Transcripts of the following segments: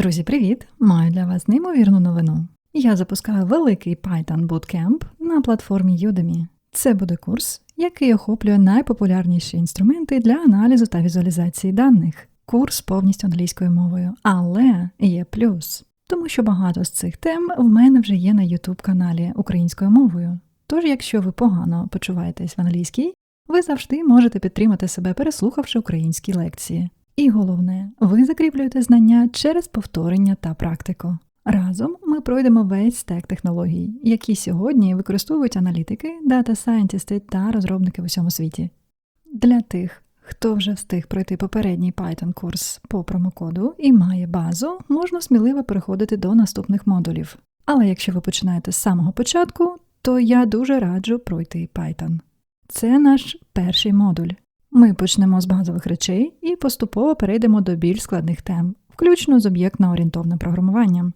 Друзі, привіт! Маю для вас неймовірну новину. Я запускаю великий Python Bootcamp на платформі Udemy. Це буде курс, який охоплює найпопулярніші інструменти для аналізу та візуалізації даних. Курс повністю англійською мовою, але є плюс, тому що багато з цих тем в мене вже є на YouTube каналі українською мовою. Тож, якщо ви погано почуваєтесь в англійській, ви завжди можете підтримати себе, переслухавши українські лекції. І головне, ви закріплюєте знання через повторення та практику. Разом ми пройдемо весь стек технологій, які сьогодні використовують аналітики, дата-сайентисти та розробники в усьому світі. Для тих, хто вже встиг пройти попередній Python курс по промокоду і має базу, можна сміливо переходити до наступних модулів. Але якщо ви починаєте з самого початку, то я дуже раджу пройти Python. Це наш перший модуль. Ми почнемо з базових речей і поступово перейдемо до більш складних тем, включно з об'єктно-орієнтовним програмуванням.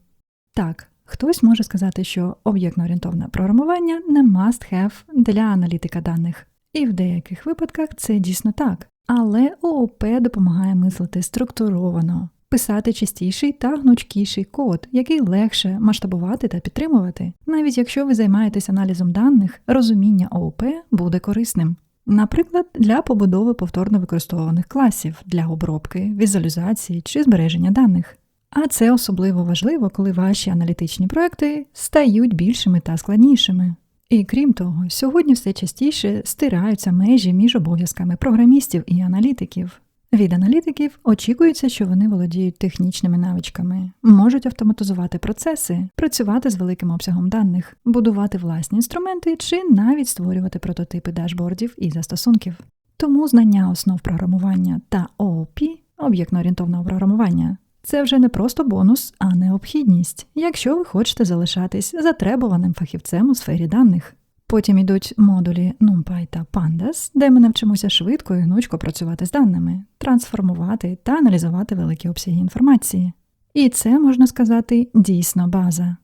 Так, хтось може сказати, що об'єктно-орієнтовне програмування не must-have для аналітика даних, і в деяких випадках це дійсно так. Але ООП допомагає мислити структуровано, писати чистіший та гнучкіший код, який легше масштабувати та підтримувати. Навіть якщо ви займаєтесь аналізом даних, розуміння ООП буде корисним. Наприклад, для побудови повторно використовуваних класів, для обробки, візуалізації чи збереження даних. А це особливо важливо, коли ваші аналітичні проекти стають більшими та складнішими. І крім того, сьогодні все частіше стираються межі між обов'язками програмістів і аналітиків. Від аналітиків очікується, що вони володіють технічними навичками, можуть автоматизувати процеси, працювати з великим обсягом даних, будувати власні інструменти чи навіть створювати прототипи дашбордів і застосунків. Тому знання основ програмування та ООП об'єктно-орієнтовного програмування це вже не просто бонус, а необхідність, якщо ви хочете залишатись затребуваним фахівцем у сфері даних. Потім йдуть модулі NumPy та Pandas, де ми навчимося швидко і гнучко працювати з даними, трансформувати та аналізувати великі обсяги інформації. І це, можна сказати, дійсно база.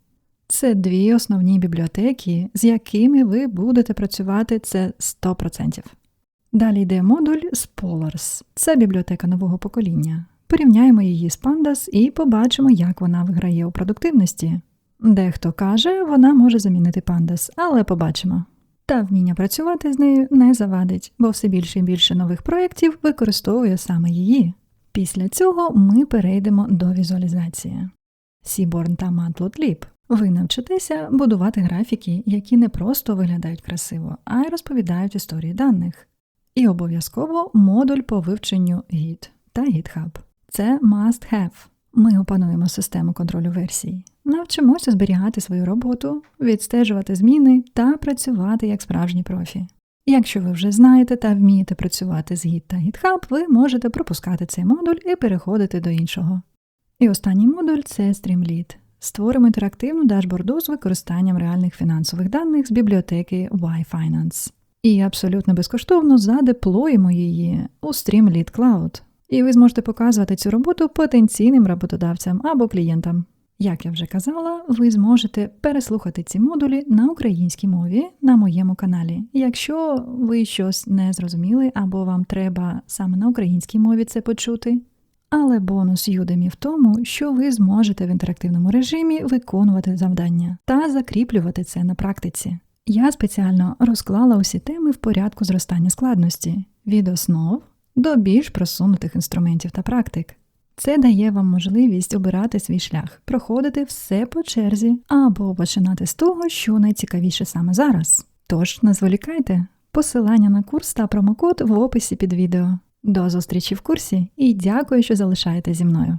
Це дві основні бібліотеки, з якими ви будете працювати це 100%. Далі йде модуль Spolars. Це бібліотека нового покоління. Порівняємо її з Pandas і побачимо, як вона виграє у продуктивності. Дехто каже, вона може замінити Pandas, але побачимо. Та вміння працювати з нею не завадить, бо все більше і більше нових проєктів використовує саме її. Після цього ми перейдемо до візуалізації. Seaborn та Matplotlib. Ви навчитеся будувати графіки, які не просто виглядають красиво, а й розповідають історії даних. І обов'язково модуль по вивченню Git та GitHub. Це must have. Ми опануємо систему контролю версій, навчимося зберігати свою роботу, відстежувати зміни та працювати як справжні профі. Якщо ви вже знаєте та вмієте працювати з Git та GitHub, ви можете пропускати цей модуль і переходити до іншого. І останній модуль це Streamlit. Створимо інтерактивну дашборду з використанням реальних фінансових даних з бібліотеки Y-Finance. І абсолютно безкоштовно задеплоїмо її у Streamlit Cloud. І ви зможете показувати цю роботу потенційним роботодавцям або клієнтам. Як я вже казала, ви зможете переслухати ці модулі на українській мові на моєму каналі. Якщо ви щось не зрозуміли або вам треба саме на українській мові це почути. Але бонус Udemy в тому, що ви зможете в інтерактивному режимі виконувати завдання та закріплювати це на практиці. Я спеціально розклала усі теми в порядку зростання складності від основ до більш просунутих інструментів та практик. Це дає вам можливість обирати свій шлях, проходити все по черзі або починати з того, що найцікавіше саме зараз. Тож не зволікайте, посилання на курс та промокод в описі під відео. До зустрічі в курсі і дякую, що залишаєте зі мною.